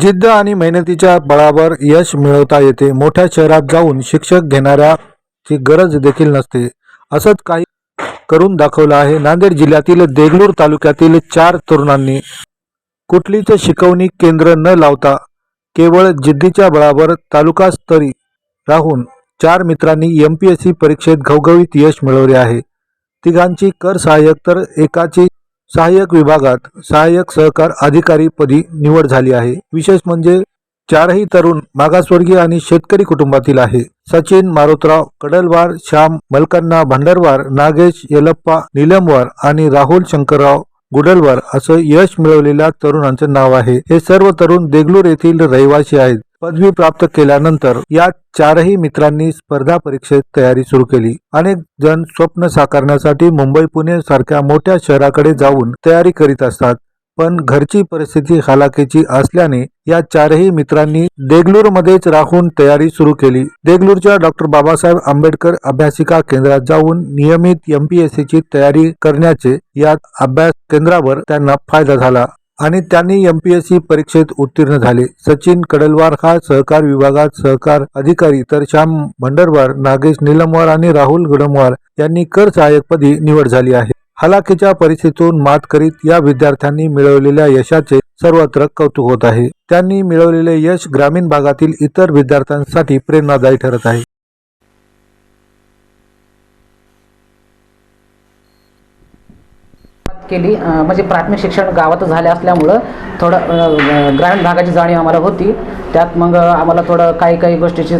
जिद्द आणि मेहनतीच्या बळावर यश मिळवता येते. मोठ्या शहरात जाऊन शिक्षक घेणाऱ्याची गरज देखील नसते. असंच काही करून दाखवलं आहे. नांदेड जिल्ह्यातील देगलूर तालुक्यातील चार तरुणांनी कुठलीच शिकवणी केंद्र न लावता केवळ जिद्दीच्या बळावर तालुकास्तरी राहून चार मित्रांनी एम पी एस सी परीक्षेत घवघवीत यश मिळवले आहे. तिघांची कर सहाय्यक तर एकाची सहाय्यक विभागात सहाय्यक सहकार अधिकारी पदी निवड झाली आहे. विशेष म्हणजे चारही तरुण मागासवर्गीय आणि शेतकरी कुटुंबातील आहे. सचिन मारुतराव कडलवार श्याम मलकन्ना भंडरवार नागेश येलप्पा निलमवार आणि राहुल शंकरराव गुडलवार असं यश मिळवलेल्या तरुणांचं नाव आहे. हे सर्व तरुण देगलूर येथील रहिवासी आहेत. पदवी प्राप्त केल्यानंतर या चारही मित्रांनी स्पर्धा परीक्षेत तयारी सुरू केली. अनेक जण स्वप्न साकारण्यासाठी मुंबई पुणे सारख्या मोठ्या शहराकडे जाऊन तयारी करीत असतात. पण घरची परिस्थिती हालाकीची असल्याने या चारही मित्रांनी देगलूरमध्येच राहून तयारी सुरू केली. देगलूरच्या डॉक्टर बाबासाहेब आंबेडकर अभ्यासिका केंद्रात जाऊन नियमित एमपीएससीची तयारी करण्याचे या अभ्यास केंद्रावर त्यांना फायदा झाला. आणि त्यांनी एमपीएससी परीक्षेत उत्तीर्ण झाले. सचिन कडलवार हा सहकार विभागात सहकार अधिकारी तर श्याम भंडरवार नागेश निलमवार आणि राहुल गडमवार यांनी कर सहाय्यकपदी निवड झाली आहे. हलाखीच्या परिस्थितीतून मात करीत या विद्यार्थ्यांनी मिळवलेल्या यशाचे सर्वत्र कौतुक होत आहे. त्यांनी मिळवलेले यश ग्रामीण भागातील इतर विद्यार्थ्यांसाठी प्रेरणादायी ठरत आहे. केली. म्हणजे प्राथमिक शिक्षण गावात झाले असल्यामुळं थोडं ग्रामीण भागाची जाणीव आम्हाला होती. त्यात मग आम्हाला थोडं काही काही गोष्टीची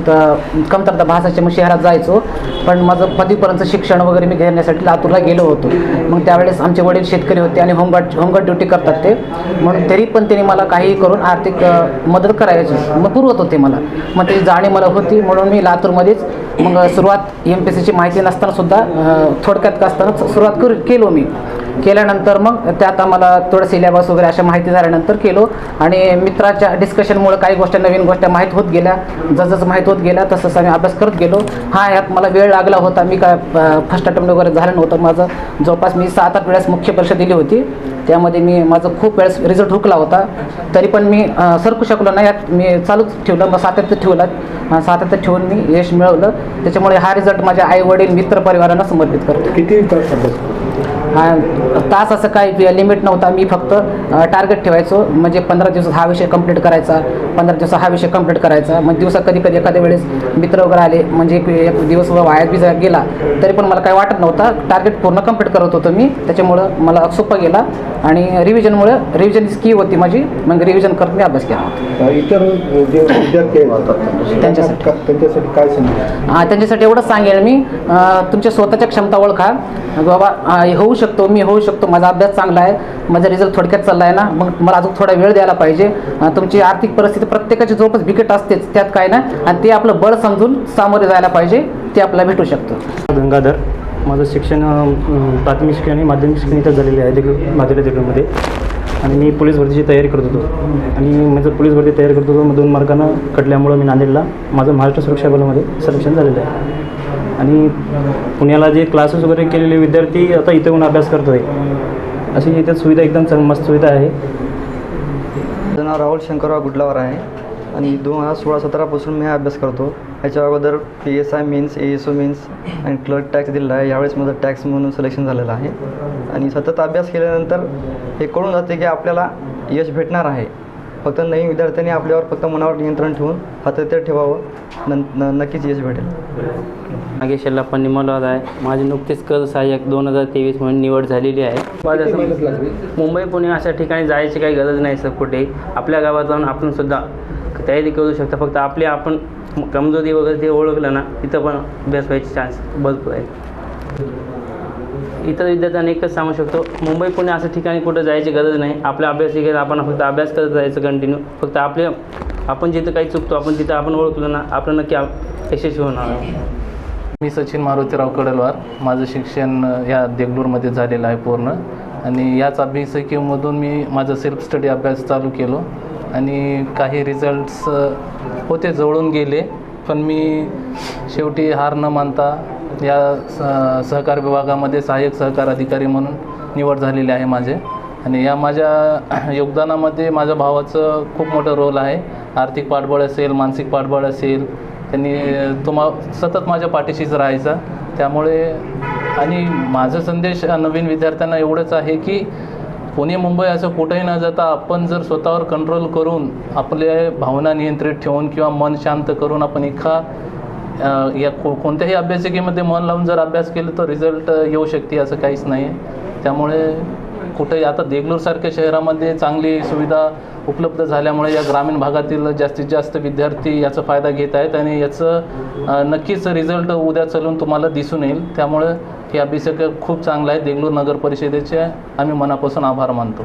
कमतरता भासाची मग शहरात जायचो. पण माझं पदवीपर्यंत शिक्षण वगैरे मी घेण्यासाठी लातूरला गेलो होतो. मग त्यावेळेस आमचे वडील शेतकरी होते आणि होमगार्ड होमगार्ड ड्युटी करतात ते. म्हणून तरी पण त्यांनी मला काही करून आर्थिक मदत करायची मग पुरवत होते मला. मग त्याची जाणीव मला होती. म्हणून मी लातूरमध्येच मग सुरुवात एम पी सीची माहिती नसताना सुद्धा थोडक्यात का असताना सुरुवात करू केलो मी. केल्यानंतर मग त्यात आम्हाला थोडं सिलेबस वगैरे अशा माहिती झाल्यानंतर केलो. आणि मित्राच्या डिस्कशनमुळे काही गोष्टी नवीन गोष्टी माहीत होत गेल्या. जसं माहीत होत गेल्या तसंच आम्ही अभ्यास करत गेलो. हा यात मला वेळ लागला होता. मी काय फर्स्ट अटेम्प्ट वगैरे झालं नव्हतं माझं. जवळपास मी सात आठ वेळेस मुख्य परीक्षा दिली होती. त्यामध्ये मी माझं खूप वेळेस रिझल्ट हुकला होता. तरी पण मी सरकू शकलो नाही. यात मी चालूच ठेवलं मग सातत्य ठेवलं. सातत्य ठेवून मी यश मिळवलं. त्याच्यामुळे हा रिझल्ट माझ्या आई वडील मित्र परिवारांना समर्पित करतो. किती तास असं काही लिमिट नव्हता. मी फक्त टार्गेट ठेवायचो. म्हणजे पंधरा दिवसात हा विषय कंप्लीट करायचा. पंधरा दिवसात हा विषय कंप्लीट करायचा. मग दिवसात कधी कधी एखाद्या वेळेस मित्र वगैरे आले. म्हणजे एक दिवस वायात बी गेला. तरी पण मला काही वाटत नव्हतं. टार्गेट पूर्ण कंप्लीट करत होतो मी. त्याच्यामुळं मला सोपं गेला. आणि रिव्हिजनमुळं रिव्हिजन की होती माझी. मग रिव्हिजन करत मी अभ्यास केला. होता इतर जे विद्यार्थी आहेत त्यांच्यासाठी. काय त्यांच्यासाठी एवढंच सांगेन मी. तुमच्या स्वतःच्या क्षमता ओळखा. बाबा होऊ शकतो. मी होऊ शकतो माझा अभ्यास चांगला आहे माझा रिझल्ट थोडक्यात चालला आहे ना मग मला अजून थोडा वेळ द्यायला पाहिजे. तुमची आर्थिक परिस्थिती प्रत्येकाची जवळपास बिकट असतेच त्यात काय ना आणि ते आपलं बळ समजून सामोरे जायला पाहिजे ते आपल्याला भेटू शकतं. गंगाधर माझं शिक्षण प्राथमिक शिक्षण आणि माध्यमिक शिक्षण इथं झालेले आहे देगलूर माधुर्य आणि मी पोलीस भरतीची तयारी करत होतो. आणि माझं पोलीस भरती तयारी करत होतो मग दोन मार्गानं कटल्यामुळं मी नांदेडला माझं महाराष्ट्र सुरक्षा बलामध्ये सलेक्शन झालेलं आहे. आणि पुण्याला जे क्लासेस वगैरे केलेले विद्यार्थी आता इथं येऊन अभ्यास करतो आहे अशी इथे सुविधा एकदम चांग मस्त सुविधा आहे. माझं नाव राहुल शंकरराव गुडलावर आहे. आणि दोन हजार सोळा सतरापासून मी हा अभ्यास करतो. याच्या अगोदर P S I mains A S O mains आणि क्लर्क टॅक्स दिलेला आहे. यावेळेस माझं टॅक्स म्हणून सिलेक्शन झालेलं आहे. आणि सतत अभ्यास केल्यानंतर हे कळून जाते की आपल्याला यश भेटणार आहे. फक्त नवीन विद्यार्थ्यांनी आपल्यावर फक्त मनावर नियंत्रण ठेवून सातत्य ठेवावं. न नक्कीच यश भेटेल. नागेश यल्लाप्पा निमलवाद आहे माझी नुकतीच कर सहाय्यक दोन हजार तेवीस म्हणून निवड झालेली आहे. माझ्या मुंबई पुणे अशा ठिकाणी जायची काही गरज नाही सर कुठे. आपल्या गावात जाऊन आपण सुद्धा तयारी करू शकता. फक्त आपली आपण कमजोरी वगैरे ते ओळखलं ना तिथं पण अभ्यास व्हायचे चान्स भरपूर आहे इतर विद्यार्थ्यांना एकच सांगू शकतो मुंबई पुणे असं ठिकाणी कुठं जायची गरज नाही. आपल्या अभ्यास घेत आपण फक्त अभ्यास करत जायचं कंटिन्यू फक्त आपले आपण जिथं काही चुकतो आपण तिथं आपण ओळखलो ना आपलं नक्की यशस्वी होणार. मी सचिन मारुतीराव कडलवार. माझं शिक्षण या देगलूरमध्ये झालेलं आहे पूर्ण. आणि याच अभ्यासिकेमधून मी माझं सेल्फ स्टडी अभ्यास चालू केलो. आणि काही रिझल्ट्स होते जवळून गेले. पण मी शेवटी हार न मानता या स सहकार विभागामध्ये सहाय्यक सहकार अधिकारी म्हणून निवड झालेली आहे माझे. आणि या माझ्या योगदानामध्ये माझ्या भावाचं खूप मोठं रोल आहे. आर्थिक पाठबळ असेल मानसिक पाठबळ असेल त्यांनी तुम्हा सतत माझ्या पाठीशीच राहायचा. त्यामुळे आणि माझा संदेश नवीन विद्यार्थ्यांना एवढंच आहे की पुणे मुंबई असं कुठेही न जाता आपण जर स्वतःवर कंट्रोल करून आपल्या भावना नियंत्रित ठेवून किंवा मन शांत करून आपण एका या को कोणत्याही अभ्यासिकेमध्ये मन लावून जर अभ्यास केला तर रिझल्ट येऊ शकते असं काहीच नाही आहे त्यामुळे कुठेही आता देगलूरसारख्या शहरामध्ये चांगली सुविधा उपलब्ध झाल्यामुळे या ग्रामीण भागातील जास्तीत जास्त विद्यार्थी याचा फायदा घेत आहेत आणि याचं नक्कीच रिझल्ट उद्या चालून तुम्हाला दिसून येईल. त्यामुळे हे अभिषेक खूप चांगलं आहे देगलूर नगर परिषदेचे आम्ही मनापासून आभार मानतो.